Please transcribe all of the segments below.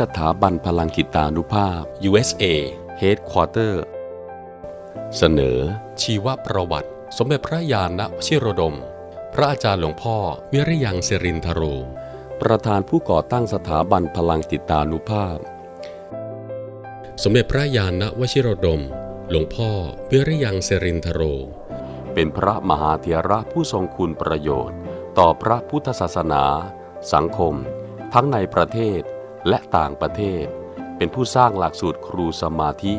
สถาบันพลังกิตานุภาพ USA Headquarter เสนอ ชีวประวัติ สมเด็จพระยาณวชิโรดม พระอาจารย์หลวงพ่อ วิริยังสิรินทโร ประธานผู้ก่อตั้งสถาบันพลังจิตานุภาพ สมเด็จพระยาณวชิโรดม หลวงพ่อ วิริยังสิรินทโร เป็นพระมหาเถระผู้ทรงคุณประโยชน์ ต่อพระพุทธศาสนา สังคม ทั้งในประเทศ และต่างประเทศ เป็นผู้สร้างหลักสูตรครูสมาธิ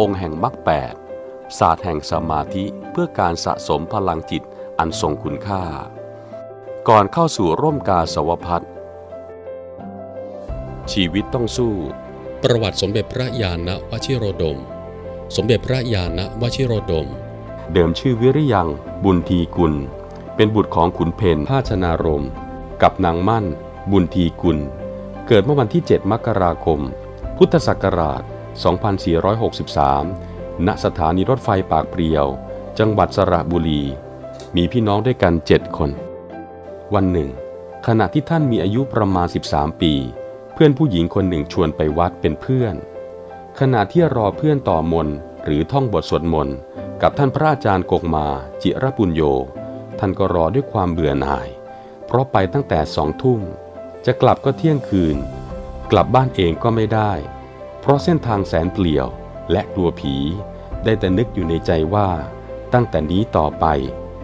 องค์แห่งมรรคแปดศาสตร์แห่งสมาธิเพื่อการสะสมพลังจิตอันทรงคุณค่า ก่อนเข้าสู่ร่มกาสวพัฒน์ชีวิตต้องสู้ ประวัติสมเด็จพระยาณวชิโรดม สมเด็จพระยาณวชิโรดม เดิมชื่อวิริยังบุญทีกุล เป็นบุตรของขุนเพนภาชนารม กับนางมั่น บุญทีกุล เกิดเมื่อวันที่ 7 มกราคม พุทธศักราช 2463 ณ สถานีรถไฟปากเปรียว จังหวัดสระบุรี มีพี่น้องด้วยกัน 7 คน วันหนึ่ง ขณะที่ท่านมีอายุประมาณ 13 ปี เพื่อนผู้หญิงคนหนึ่งชวนไปวัดเป็นเพื่อน ขณะที่รอเพื่อนต่อมนหรือท่องบทสวดมนต์กับท่านพระอาจารย์กงมาจิรปุญโย ท่านก็รอด้วยความเบื่อหน่าย เพราะไปตั้งแต่สองทุ่ม จะกลับก็เที่ยงคืน กลับบ้านเองก็ไม่ได้ เพราะเส้นทางแสนเปลี่ยวและกลัวผี ได้แต่นึกอยู่ในใจว่า ตั้งแต่นี้ต่อไป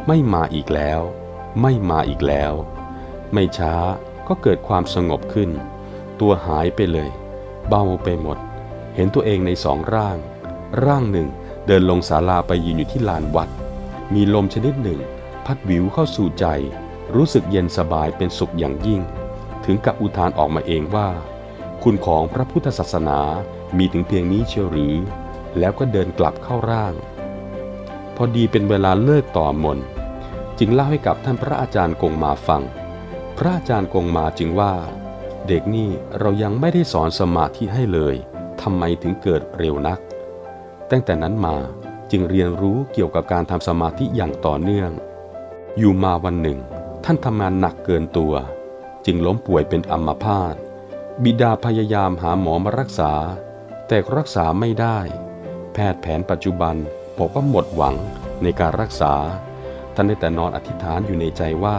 ไม่มาอีกแล้ว ไม่มาอีกแล้ว ไม่ช้าก็เกิดความสงบขึ้น ตัวหายไปเลย เบาไปหมด เห็นตัวเองในสองร่าง ร่างหนึ่งเดินลงศาลาไปยืนอยู่ที่ลานวัด มีลมชนิดหนึ่ง พัดวิวเข้าสู่ใจ รู้สึกเย็นสบายเป็นสุขอย่างยิ่ง ถึงกับอุทานออกมาเองว่า คุณของพระพุทธศาสนามีถึงเพียงนี้เชียวหรือ แล้วก็เดินกลับเข้าร่าง พอดีเป็นเวลาเลิกต่อมน จึงเล่าให้กับท่านพระอาจารย์กงมาฟัง พระอาจารย์กงมาจึงว่า เด็กนี่เรายังไม่ได้สอนสมาธิให้เลยทำไมถึงเกิดเร็วนัก ตั้งแต่นั้นมาจึงเรียนรู้เกี่ยวกับการทำสมาธิอย่างต่อเนื่อง อยู่มาวันหนึ่ง ท่านทำงานหนักเกินตัว จึงล้มป่วยเป็นอัมพาตบิดาพยายามหาหมอมารักษา แต่รักษาไม่ได้ แพทย์แผนปัจจุบันบอกว่าหมดหวังในการรักษา ท่านได้แต่นอนอธิษฐานอยู่ในใจว่า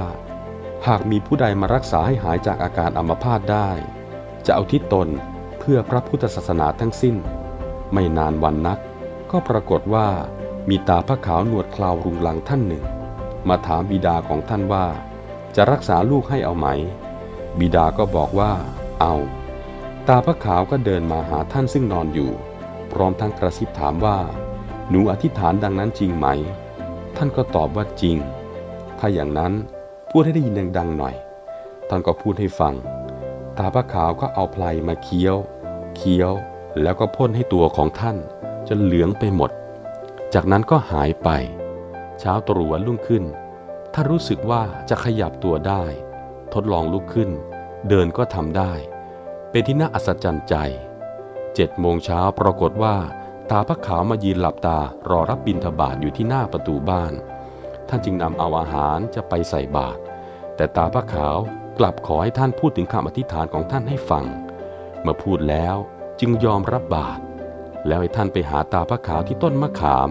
หากมีผู้ใดมารักษาให้หายจากอาการอัมพาตได้ จะเอาทิศตนเพื่อพระพุทธศาสนาทั้งสิ้น ไม่นานวันนัก ก็ปรากฏว่ามีตาพระขาวหนวดคลาวรุงรังท่านหนึ่ง มาถามบิดาของท่านว่า จะรักษาลูกให้เอาไหม บิดาก็บอกว่า เอา ตาพระขาวก็เดินมาหาท่านซึ่งนอนอยู่ พร้อมทั้งกระซิบถามว่า หนูอธิษฐานดังนั้นจริงไหม ท่านก็ตอบว่าจริง ถ้าอย่างนั้นพูดให้ได้ยินดังๆหน่อย ท่านก็พูดให้ฟัง ตาพระขาวก็เอาไพลมาเคี้ยว เคี้ยวแล้วก็พ่นให้ตัวของท่าน จนเหลืองไปหมด จากนั้นก็หายไป เช้าตรู่วันรุ่งขึ้นถ้ารู้สึกว่าจะขยับตัวได้ ทดลองลุกขึ้น เดินก็ทำได้ เป็นที่น่าอัศจรรย์ใจเจ็ดโมงเช้าปรากฏว่า ตาพระขาวมายืนหลับตารอรับบิณฑบาตอยู่ที่หน้าประตูบ้าน ท่านจึงนำเอาอาหารจะไปใส่บาตรแต่ตาพระขาวกลับขอให้ท่านพูดถึงคำอธิษฐานของท่านให้ฟัง เมื่อพูดแล้วจึงยอมรับบาตรแล้วให้ท่านไปหาตาพระขาวที่ต้นมะขาม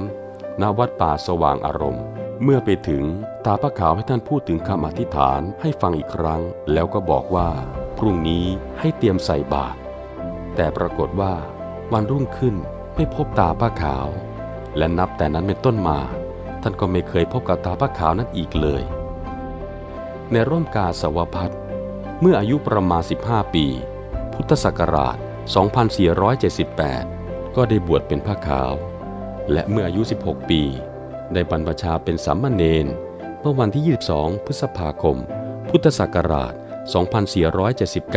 ณวัดป่าสว่างอารมณ์ เมื่อไปถึงตาพระขาวให้ท่านพูดถึงคำอธิษฐานให้ฟังอีกครั้ง แล้วก็บอกว่า พรุ่งนี้ให้เตรียมใส่บาตรแต่ปรากฏว่าวันรุ่งขึ้นไม่พบตาพระขาว และนับแต่นั้นเป็นต้นมา ท่านก็ไม่เคยพบกับตาพระขาวนั้นอีกเลย ในร่มกาสาวพัฒน์เมื่ออายุประมาณ 15 ปี พุทธศักราช 2478 ก็ได้บวชเป็นพระขาว และเมื่ออายุ 16 ปี ได้บรรพชาเป็นสามเณรเมื่อวันที่ 22 พฤษภาคม พุทธศักราช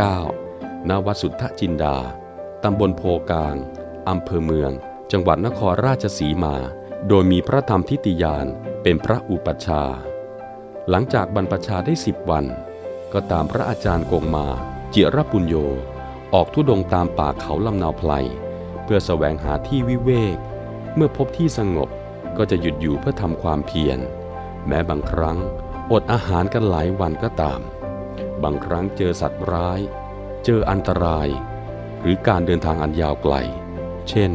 2479 ณ วัดสุทธจินดา ตำบลโพกลาง อำเภอเมือง จังหวัดนครราชสีมา โดยมีพระธรรมทิติยานเป็นพระอุปัชฌาย์ หลังจากบรรพชาได้สิบวัน ก็ตามพระอาจารย์กงมา จิรปุญโย ออกทุดงตามป่าเขาลำนาวไพล เพื่อแสวงหาที่วิเวก เมื่อพบที่สงบ ก็จะหยุดอยู่เพื่อทำความเพียร แม้บางครั้งอดอาหารกันหลายวันก็ตาม บางครั้งเจอสัตว์ร้าย เจออันตราย หรือการเดินทางอันยาวไกล เช่น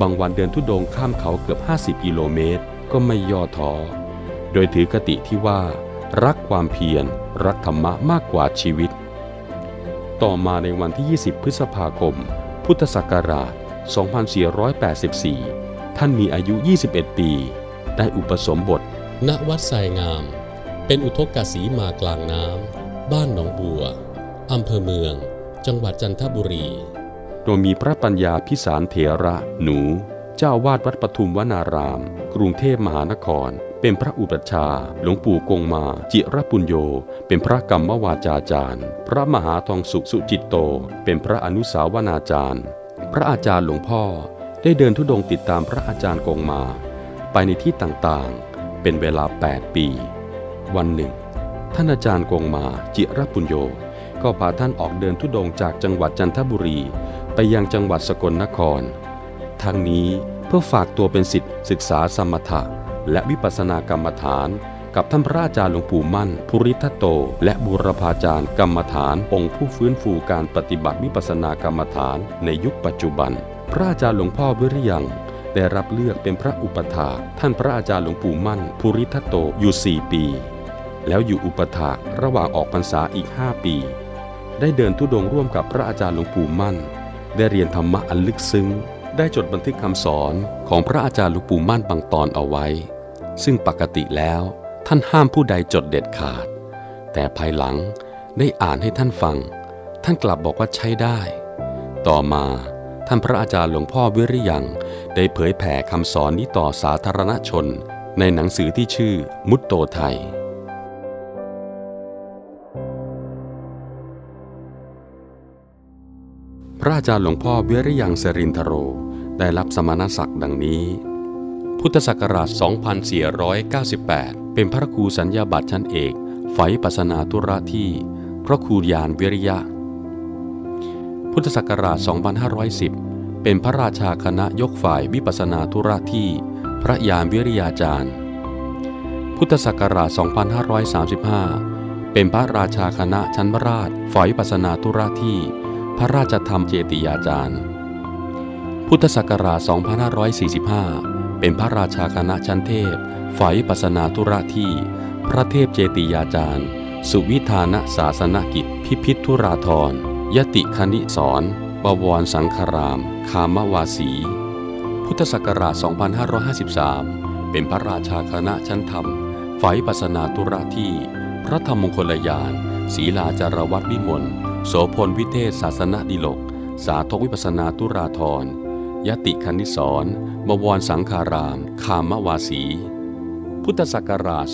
บางวันเดินทุดงข้ามเขาเกือบ 50 กิโลเมตร ก็ไม่ย่อท้อ โดยถือกติที่ว่า รักความเพียร รักธรรมะมากกว่าชีวิต ต่อมาในวันที่ 20 พฤษภาคม พุทธศักราช 2484 ท่านมีอายุ 21 ปี ได้อุปสมบท ณ วัดไซงาม เป็นอุทกศีมากลางน้ำ บ้านหนองบัว อำเภอเมือง จังหวัดจันทบุรี โดยมีพระปัญญาพิสารเถระหนู เจ้าวาดวัดปทุมวนาราม กรุงเทพมหานคร เป็นพระอุปัชฌาย์หลวงปู่กงมา จิรปุญโย เป็นพระกรรมวาจาจารย์ พระมหาทองสุขสุจิตโต เป็นพระอนุสาวนาจารย์ พระอาจารย์หลวงพ่อ ได้เดินทุดงติดตามพระอาจารย์กงมา ไปในที่ต่างๆ เป็นเวลา 8 ปี วันหนึ่ง ท่านอาจารย์กงมาจิรปุญโย ก็พาท่านออกเดินทุดงจากจังหวัดจันทบุรี ไปยังจังหวัดสกลนคร ทั้งนี้เพื่อฝากตัวเป็นสิทธิศึกษาสมถะ และวิปัสสนากรรมฐาน กับท่านพระอาจารย์หลวงปู่มั่น ภูริทัตโต และบูรพาจารย์กรรมฐาน องค์ผู้ฟื้นฟูการปฏิบัติวิปัสสนากรรมฐานในยุคปัจจุบัน พระอาจารย์หลวงพ่อวิริยังได้รับเลือกเป็นพระอุปถาท่านพระอาจารย์หลวงปู่มั่นภูริทัตโตอยู่ 4 ปี แล้วอยู่อุปถาระหว่างออกพรรษาอีก 5 ปี ได้เดินทุดงร่วมกับพระอาจารย์หลวงปู่มั่น ได้เรียนธรรมะอันลึกซึ้ง ได้จดบันทึกคำสอนของพระอาจารย์หลวงปู่มั่นบางตอนเอาไว้ ซึ่งปกติแล้วท่านห้ามผู้ใดจดเด็ดขาด แต่ภายหลังได้อ่านให้ท่านฟัง ท่านกลับบอกว่าใช้ได้ ต่อมา ท่านพระอาจารย์หลวงพ่อวิริยังได้เผยแผ่คำสอนนี้ต่อสาธารณชน ในหนังสือที่ชื่อมุตโตไทย พระอาจารย์หลวงพ่อวิริยังสรินทโร ได้รับสมณศักดิ์ดังนี้ พุทธศักราช 2498 เป็นพระครูสัญญาบัตรชั้นเอกไฝปัสนาธุระที่ พระครูยานวิริยะ พุทธศักราช 2510 เป็นพระราชาคณะยกฝ่ายวิปัสนาธุระที่พระยานวิริยาจารย์ พุทธศักราช 2535 เป็นพระราชาคณะชั้นราชฝ่ายวิปัสนาธุระที่พระราชธรรมเจติยาจารย์ พุทธศักราช 2545 เป็นพระราชาคณะชั้นเทพฝ่ายวิปัสนาธุระที่พระเทพเจติยาจารย์ สุวิธานะศาสนกิจพิพิธทุราธร ยติคณิสอนบวรสังคาราม คามวาสี พุทธศักราช 2553 เป็นพระราชาคณะชั้นธรรม ฝ่ายวิปัสนาธุระที่ พระธรรมมงคลยานศีลาจารวัตรวิมล โสพลวิเทศศาสนดิลก สาธกวิปัสนาตุราธร ยติคณิสอนบวรสังคาราม คามวาสี พุทธศักราช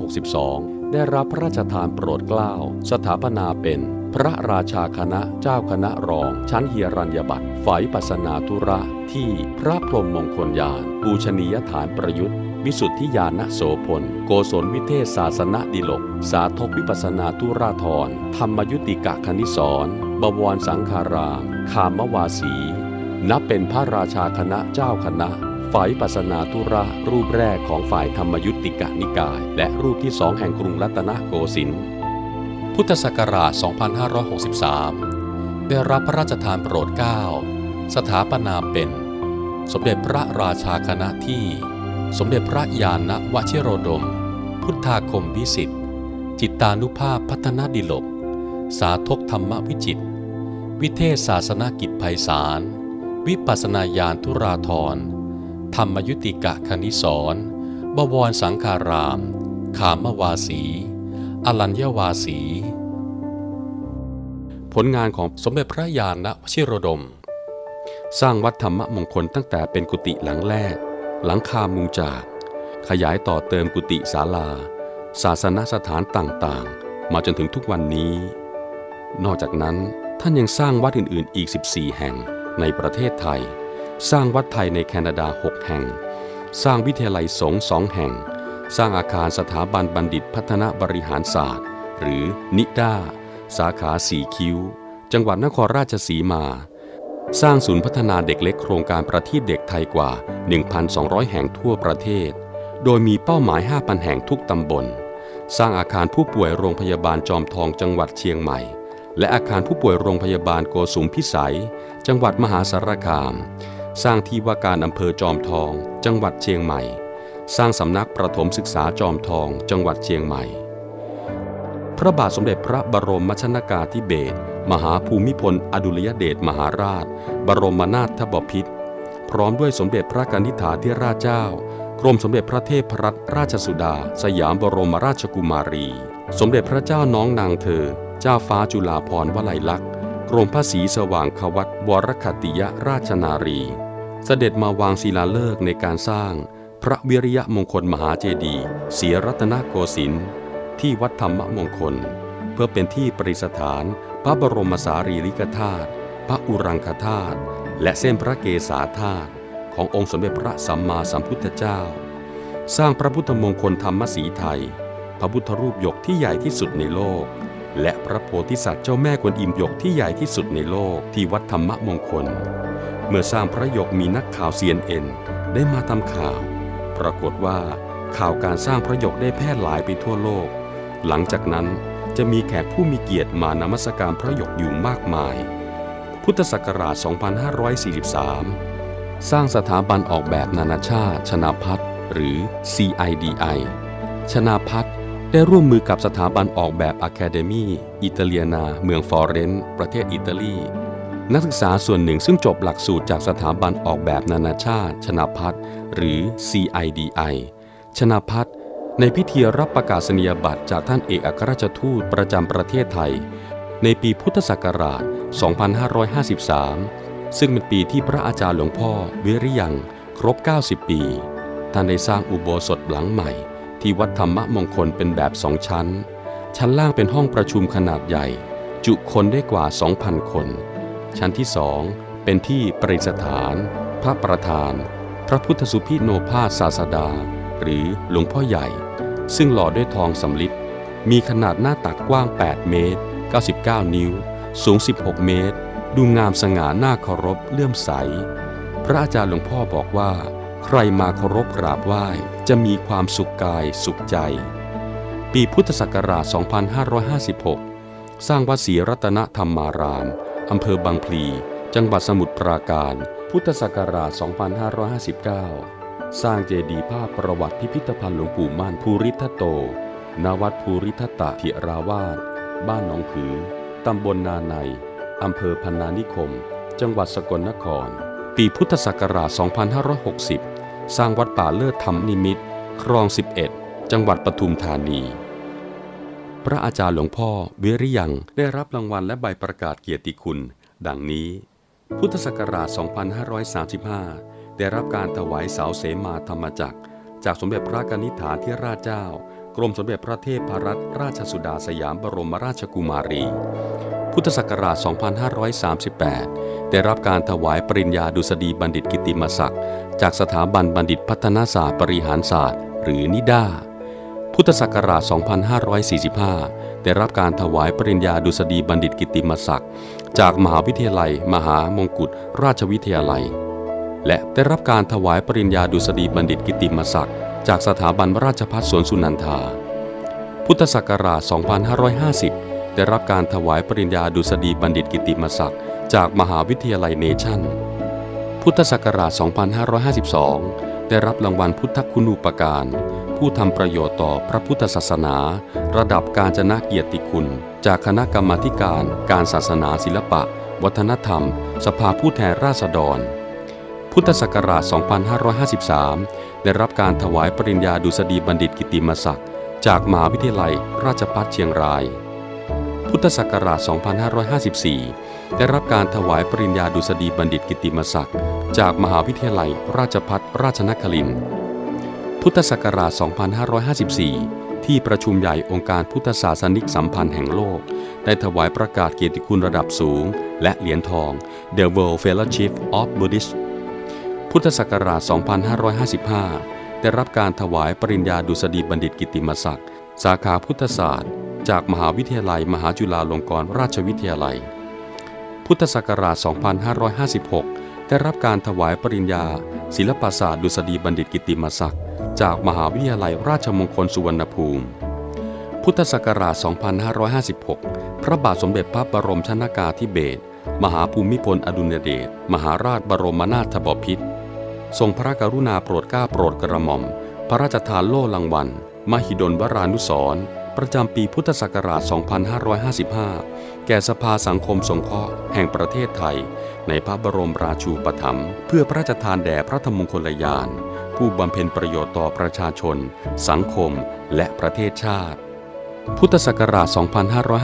2562 ได้รับพระราชทานโปรดเกล้า สถาปนาเป็น พระราชาคณะเจ้าคณะรอง ชั้นเฮียรัญญบัตรฝ่ายปัสนาธุระที่พระพรหมมงคลยานปูชนียฐานประยุทธ์ วิสุทธิญาณโสพล โกศลวิเทศศาสนดิลก สาธกวิปัสนาตุราธร ธรรมยุติกะคณิสรบวรสังคารามคามวาสี นับเป็นพระราชาคณะเจ้าคณะฝ่ายปัสนาธุระรูปแรกของฝ่ายธรรมยุติกะนิกาย และรูปที่สองแห่งกรุงรัตนโกสินทร์ พุทธศักราช 2563 ได้รับพระราชทานโปรดเกล้าสถาปนาเป็น สมเด็จพระราชาคณะที่ สมเด็จพระยาณวชิโรดม พุทธาคมวิสิทธิ์จิตตานุภาพพัฒนาดิลก สาธกธรรมวิจิต วิเทศศาสนกิจไพศาล วิปัสนาญาณทุราธร ธรรมยุติกะคณิสรบวรสังคาราม ขามวาสี อรัญญวาสี ผลงานของสมเด็จพระยาณวชิโรดม สร้างวัดธรรมมงคลตั้งแต่เป็นกุฏิหลังแรก หลังคามุงจาก ขยายต่อเติมกุฏิศาลา ศาสนสถานต่างๆ มาจนถึงทุกวันนี้ นอกจากนั้นท่านยังสร้างวัดอื่นๆ อีก 14 แห่งในประเทศไทย สร้างวัดไทยในแคนาดา 6 แห่ง สร้างวิทยาลัยสงฆ์สองแห่ง สร้างอาคารสถาบันบัณฑิตพัฒนาบริหารศาสตร์ หรือนิด้าสาขาสีคิ้ว จังหวัดนครราชสีมา สร้างศูนย์พัฒนาเด็กเล็กโครงการประทีปเด็กไทยกว่า 1,200 แห่งทั่วประเทศ โดยมีเป้าหมาย 5,000 แห่งทุกตำบล สร้างอาคารผู้ป่วยโรงพยาบาลจอมทองจังหวัดเชียงใหม่ และอาคารผู้ป่วยโรงพยาบาลโกสุมพิสัย จังหวัดมหาสารคาม สร้างที่ว่าการอำเภอจอมทอง จังหวัดเชียงใหม่ สร้างสำนักประถมศึกษาจอมทองจังหวัดเชียงใหม่ พระบาทสมเด็จพระบรมชนากาธิเบศรมหาภูมิพล อดุลยเดชมหาราช บรมนาถบพิตรพร้อมด้วยสมเด็จพระกนิษฐาธิราชเจ้ากรมสมเด็จพระเทพรัตนราชสุดา สยามบรมราชกุมารี สมเด็จพระเจ้าน้องนางเธอ เจ้าฟ้าจุฬาภรณ์วลัยลักษณ์กรมพระศรีสว่างควัตวรคติยราชนารี เสด็จมาวางศิลาฤกษ์ในการสร้าง พระวิริยมงคลมหาเจดีย์ศรียรัตนโกสินทร์ที่วัดธรรมมงคล เพื่อเป็นที่ประดิษฐาน พระบรมสารีริกธาตุพระอุรังคธาตุและเส้นพระเกศาธาตุขององค์สมเด็จพระสัมมาสัมพุทธเจ้า สร้างพระพุทธมงคลธรรมสีไทย พระพุทธรูปหยกที่ใหญ่ที่สุดในโลก และพระโพธิสัตว์เจ้าแม่กวนอิมหยกที่ใหญ่ที่สุดในโลกที่วัดธรรมมงคล เมื่อสร้างพระหยกมีนักข่าว CNN ได้มาทำข่าว ปรากฏว่าข่าวการสร้างพระหยกได้แพร่หลายไปทั่วโลก หลังจากนั้นจะมีแขกผู้มีเกียรติมานมัสการพระหยกอยู่มากมาย พุทธศักราช 2543 สร้างสถาบันออกแบบนานาชาติ ชนาพัฒหรือ CIDI ชนาพัฒได้ร่วมมือกับสถาบันออกแบบ Academy อิตาเลียนา เมืองฟลอเรนซ์ประเทศอิตาลี นักศึกษาส่วนหนึ่งซึ่งจบหลักสูตรจากสถาบันออกแบบนานาชาติ ชนาพัฒน์หรือ CIDI ชนาพัฒน์ในพิธีรับประกาศนียบัตรจากท่านเอกอัครราชทูตประจำประเทศไทย ในปีพุทธศักราช 2553 ซึ่งเป็นปีที่พระอาจารย์หลวงพ่อวิริยังครบ 90 ปี ท่านได้สร้างอุโบสถหลังใหม่ ที่วัดธรรมมงคลเป็นแบบสองชั้น ชั้นล่างเป็นห้องประชุมขนาดใหญ่ จุคนได้กว่า 2,000 คน ชั้นที่สองเป็นที่ประดิษฐาน พระประธาน พระพุทธสุพิโนภาสศาสดา หรือหลวงพ่อใหญ่ ซึ่งหล่อด้วยทองสำริดมีขนาดหน้าตักกว้าง 8 เมตร 99 นิ้ว สูง 16 เมตร ดูงามสง่าหน้าเคารพเลื่อมใส พระอาจารย์หลวงพ่อบอกว่า ใครมาเคารพกราบไหว้จะมีความสุขกายสุขใจ ปีพุทธศักราช 2556 สร้างวัดศรีรัตนธรรมาราม อำเภอบางพลี จังหวัดสมุทรปราการ พุทธศักราช 2559 สร้างเจดีย์ภาพประวัติพิพิธภัณฑ์หลวงปู่มั่นภูริทัตโต ณ วัดภูริทัตตะเถราวาส บ้านหนองผือ ตำบลนาใน อำเภอพันนานิคม จังหวัดสกลนคร ปีพุทธศักราช 2560 สร้างวัดป่าเลิศธรรมนิมิต ครอง 11 จังหวัดปทุมธานี พระอาจารย์หลวงพ่อวิริยังได้รับรางวัลและใบประกาศเกียรติคุณ ดังนี้ พุทธศักราช 2535 ได้รับการถวายเสาเสมาธรรมจักร จากสมเด็จพระกนิษฐาธิราชเจ้า กรมสมเด็จพระเทพรัตนราชสุดาสยามบรมราชกุมารี พุทธศักราช 2538 ได้รับการถวายปริญญาดุษฎีบัณฑิตกิติมศักดิ์ จากสถาบันบัณฑิตพัฒนาศาสตร์บริหารศาสตร์ หรือนิด้า พุทธศักราช 2545 ได้รับการถวายปริญญาดุษฎีบัณฑิตกิติมศักดิ์ จากมหาวิทยาลัย มหามงกุฎราชวิทยาลัย และได้รับการถวายปริญญาดุษฎีบัณฑิตกิติมศักดิ์ จากสถาบันราชภัฏสวนสุนันทา พุทธศักราช 2550 ได้รับการถวายปริญญาดุษฎีบัณฑิตกิตติมศักดิ์ จากมหาวิทยาลัยเนชั่น พุทธศักราช 2552 ได้รับรางวัลพุทธคุณูปการ ผู้ทำประโยชน์ต่อพระพุทธศาสนา ระดับการจนะเกียรติคุณ จากคณะกรรมาธิการการศาสนาศิลปะ วัฒนธรรม สภาผู้แทนราษฎร พุทธศักราช 2553 ได้รับการถวายปริญญาดุษฎีบัณฑิตกิติมศักดิ์จากมหาวิทยาลัย ราชภัฏเชียงราย พุทธศักราช 2554 ได้รับการถวายปริญญาดุษฎีบัณฑิตกิตติมศักดิ์จากมหาวิทยาลัย ราชภัฏราชนครินทร์ พุทธศักราช 2554 ที่ประชุมใหญ่องค์การพุทธศาสนิกสัมพันธ์แห่งโลก ได้ถวายประกาศเกียรติคุณระดับสูง และเหรียญทอง The World Fellowship of Buddhists พุทธศักราช 2555 ได้รับการถวายปริญญาดุษฎีบัณฑิตกิติมศักดิ์ สาขาพุทธศาสตร์ จากมหาวิทยาลัย มหาจุฬาลงกรณราชวิทยาลัย พุทธศักราช 2556 ได้รับการถวายปริญญา ศิลปศาสตร์ดุษฎีบัณฑิตกิติมศักดิ์ จากมหาวิทยาลัยราชมงคลสุวรรณภูมิ พุทธศักราช 2556 พระบาทสมเด็จพระบรมชนากาธิเบศรมหาภูมิพลอดุลยเดชมหาราชบรมนาถบพิตรทรงพระกรุณาโปรดเกล้าโปรดกระหม่อม พระราชทานโล่รางวัล มหิดลวรานุสรณ์ประจำปีพุทธศักราช 2555 แก่สภาสังคมสงเคราะห์แห่งประเทศไทย ในพระบรมราชูปถัมภ์เพื่อพระราชทานแด่พระธรรมมงคลยาน ผู้บำเพ็ญประโยชน์ต่อประชาชน สังคม และประเทศชาติ พุทธศักราช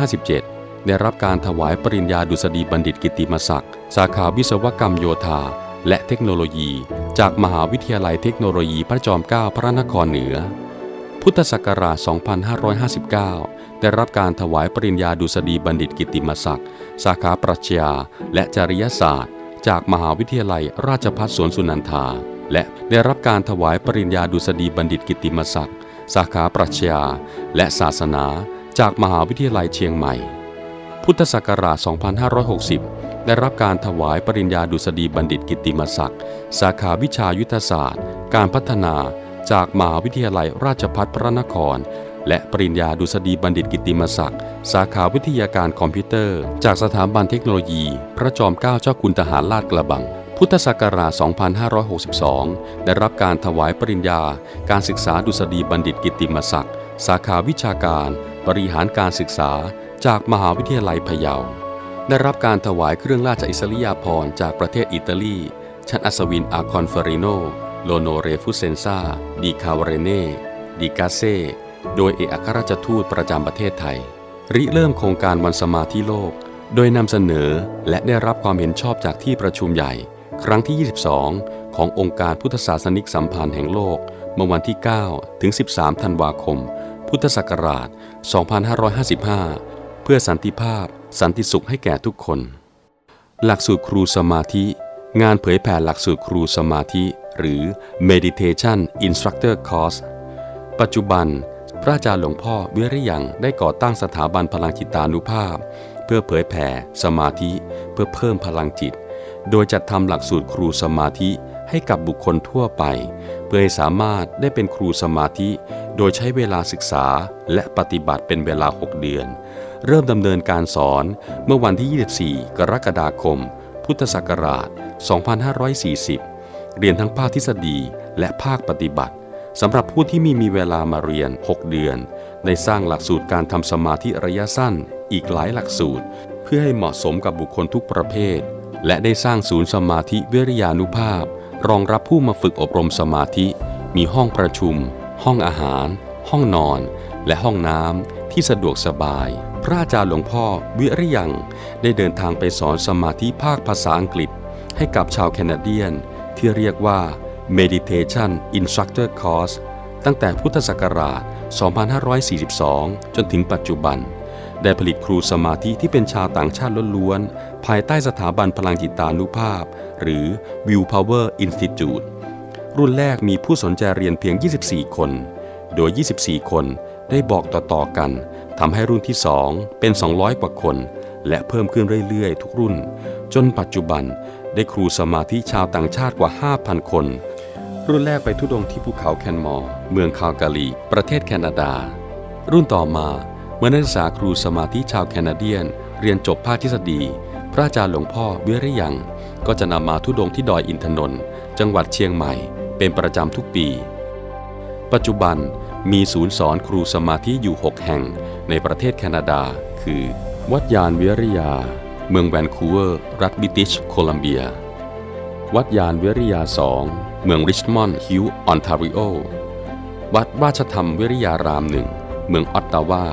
2557 ได้รับการถวายปริญญาดุษฎีบัณฑิตกิติมศักดิ์ สาขาวิศวกรรมโยธา และเทคโนโลยี จากมหาวิทยาลัยเทคโนโลยีพระจอมเกล้าพระนครเหนือ พุทธศักราช 2559 ได้รับการถวายปริญญาดุษฎีบัณฑิตกิตติมศักดิ์ สาขาปรัชญาและจริยศาสตร์ จากมหาวิทยาลัยราชภัฏสวนสุนันทา และได้รับการถวายปริญญาดุษฎีบัณฑิตกิติมศักดิ์สาขาปรัชญาและศาสนาจากมหาวิทยาลัยเชียงใหม่ พุทธศักราช 2560 ได้รับการถวายปริญญาดุษฎีบัณฑิตกิติมศักดิ์สาขาวิชายุทธศาสตร์ การพัฒนาจากมหาวิทยาลัยราชภัฏพระนคร และปริญญาดุษฎีบัณฑิตกิติมศักดิ์สาขาวิทยาการคอมพิวเตอร์ จากสถาบันเทคโนโลยี พระจอมเกล้าเจ้าคุณทหารลาดกระบัง พุทธศักราช 2562 ได้รับการถวายปริญญา การศึกษาดุษฎีบัณฑิตกิติมศักดิ์ สาขาวิชาการ บริหารการศึกษา จากมหาวิทยาลัยพะเยา ได้รับการถวายเครื่องราชอิสริยาภรณ์จากประเทศอิตาลี ชั้นอัศวินอาคอนเฟริโน โลโนเรฟุเซนซาดีคาวเรเน่ ดีกาเซ โดยเอกอัครราชทูตประจำประเทศไทย ริเริ่มโครงการวันสมาธิโลก โดยนำเสนอและได้รับความเห็นชอบจากที่ประชุมใหญ่ ครั้งที่ 22 ขององค์การพุทธศาสนิกสัมพันธ์แห่งโลก เมื่อวันที่ 9 ถึง 13 ธันวาคม พุทธศักราช 2555 เพื่อสันติภาพ สันติสุขให้แก่ทุกคน หลักสูตรครูสมาธิ งานเผยแผ่หลักสูตรครูสมาธิ หรือ Meditation Instructor Course ปัจจุบัน พระอาจารย์หลวงพ่อวิริยังได้ก่อตั้งสถาบันพลังจิตานุภาพ เพื่อเผยแผ่ สมาธิ เพื่อเพิ่มพลังจิต โดยจัดทำหลักสูตรครูสมาธิให้กับบุคคลทั่วไป เพื่อให้สามารถได้เป็นครูสมาธิ โดยใช้เวลาศึกษาและปฏิบัติเป็นเวลา 6 เดือน เริ่มดำเนินการสอนเมื่อวันที่ 24 กรกฎาคม พุทธศักราช 2540 เรียนทั้งภาคทฤษฎีและภาคปฏิบัติสำหรับผู้ที่ไม่มีเวลามาเรียน 6 เดือน ได้สร้างหลักสูตรการทำสมาธิระยะสั้นอีกหลายหลักสูตร เพื่อให้เหมาะสมกับบุคคลทุกประเภท และได้สร้างศูนย์สมาธิวิริยานุภาพ รองรับผู้มาฝึกอบรมสมาธิ มีห้องประชุม ห้องอาหาร ห้องนอน และห้องน้ำที่สะดวกสบาย พระอาจารย์หลวงพ่อวิริยังได้เดินทางไปสอนสมาธิภาคภาษาอังกฤษ ให้กับชาวแคนาเดียน ที่เรียกว่า Meditation Instructor Course ตั้งแต่พุทธศักราช 2542 จนถึงปัจจุบัน ได้ผลิตครูสมาธิที่เป็นชาวต่างชาติล้วนๆ ภายใต้สถาบันพลังจิตานุภาพ หรือ Will Power Institute รุ่นแรกมีผู้สนใจเรียนเพียง 24 คน โดย 24 คนได้บอกต่อๆกันทำให้รุ่นที่ 2 เป็น 200 กว่าคน และเพิ่มขึ้นเรื่อยๆ ทุกรุ่น จนปัจจุบันได้ครูสมาธิชาวต่างชาติกว่า 5,000 คน รุ่นแรกไปทุดงที่ภูเขาแคนมอร์เมืองคาลการีประเทศแคนาดา รุ่นต่อมาเมื่อนักศึกษาครูสมาธิชาวแคนาเดียน เรียนจบภาคทฤษฎี ระอาจารย์หลวงพ่อวิริยังก็จะนำมาทุดงที่ดอยอินทนนท์จังหวัดเชียงใหม่ เป็นประจำทุกปี ปัจจุบันมีศูนย์สอนครูสมาธิอยู่ 6 แห่งในประเทศแคนาดา คือ วัดยานวิริยา เมืองแวนคูเวอร์ รัฐบิติชโคลัมเบีย วัดยานวิริยาสองเมืองริชมอนด์ฮิวออนทาริโอ วัดราชธรรมวิริยารามหนึ่งเมืองออตตาวา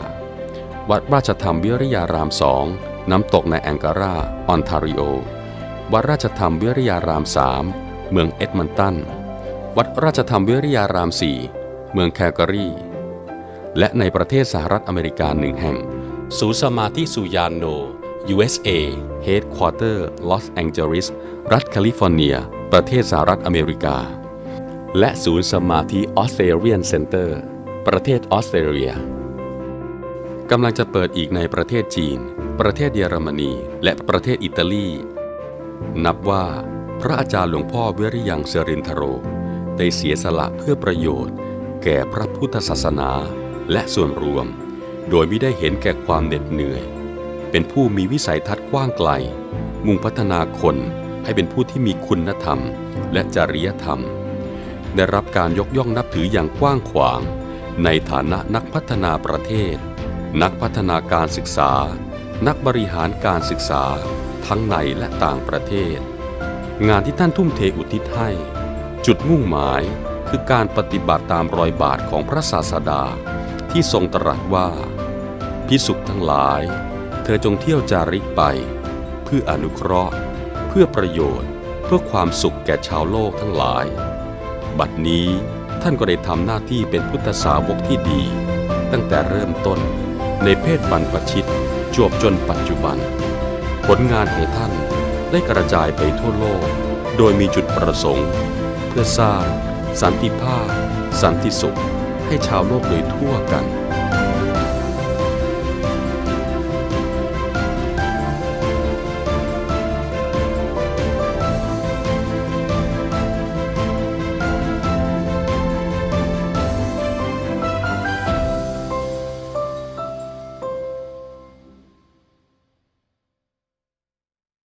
วัดราชธรรมวิริยารามสอง น้ำตกในแองการา ออนทาริโอ วัดราชธรรมวิริยารามสามเมืองเอ็ดมันตัน วัดราชธรรมวิริยารามสี่เมืองแคลการี และในประเทศสหรัฐอเมริกาหนึ่งแห่ง ศูนย์สมาธิสุยานโน USA Headquarter Los Angeles รัฐแคลิฟอร์เนีย ประเทศสหรัฐอเมริกา และศูนย์สมาธิออสเตรเลียนเซ็นเตอร์ ประเทศออสเตรเลียกำลังจะเปิดอีกในประเทศจีน ประเทศเยอรมนีและประเทศอิตาลี นับว่าพระอาจารย์หลวงพ่อเวริยังเสรินทโร ได้เสียสละเพื่อประโยชน์ แก่พระพุทธศาสนาและส่วนรวม โดยไม่ได้เห็นแก่ความเหน็ดเหนื่อย เป็นผู้มีวิสัยทัศน์กว้างไกล มุ่งพัฒนาคนให้เป็นผู้ที่มีคุณธรรมและจริยธรรม ได้รับการยกย่องนับถืออย่างกว้างขวาง ในฐานะนักพัฒนาประเทศ นักพัฒนาการศึกษา นักบริหารการศึกษาทั้งในและต่างประเทศ งานที่ท่านทุ่มเทอุทิศให้ จุดมุ่งหมายคือการปฏิบัติตามรอยบาทของพระศาสดาที่ทรงตรัสว่า พิสุขทั้งหลาย เธอจงเที่ยวจาริกไป เพื่ออนุเคราะห์ เพื่อประโยชน์ เพื่อความสุขแก่ชาวโลกทั้งหลาย บัดนี้ท่านก็ได้ทำหน้าที่เป็นพุทธสาวกที่ดี ตั้งแต่เริ่มต้นในเพศบรรพชิต จวบจนปัจจุบัน ผลงานของท่านได้กระจายไปทั่วโลก โดยมีจุดประสงค์ เพื่อสร้าง สันติภาพ สันติสุข ให้ชาวโลกโดยทั่วกัน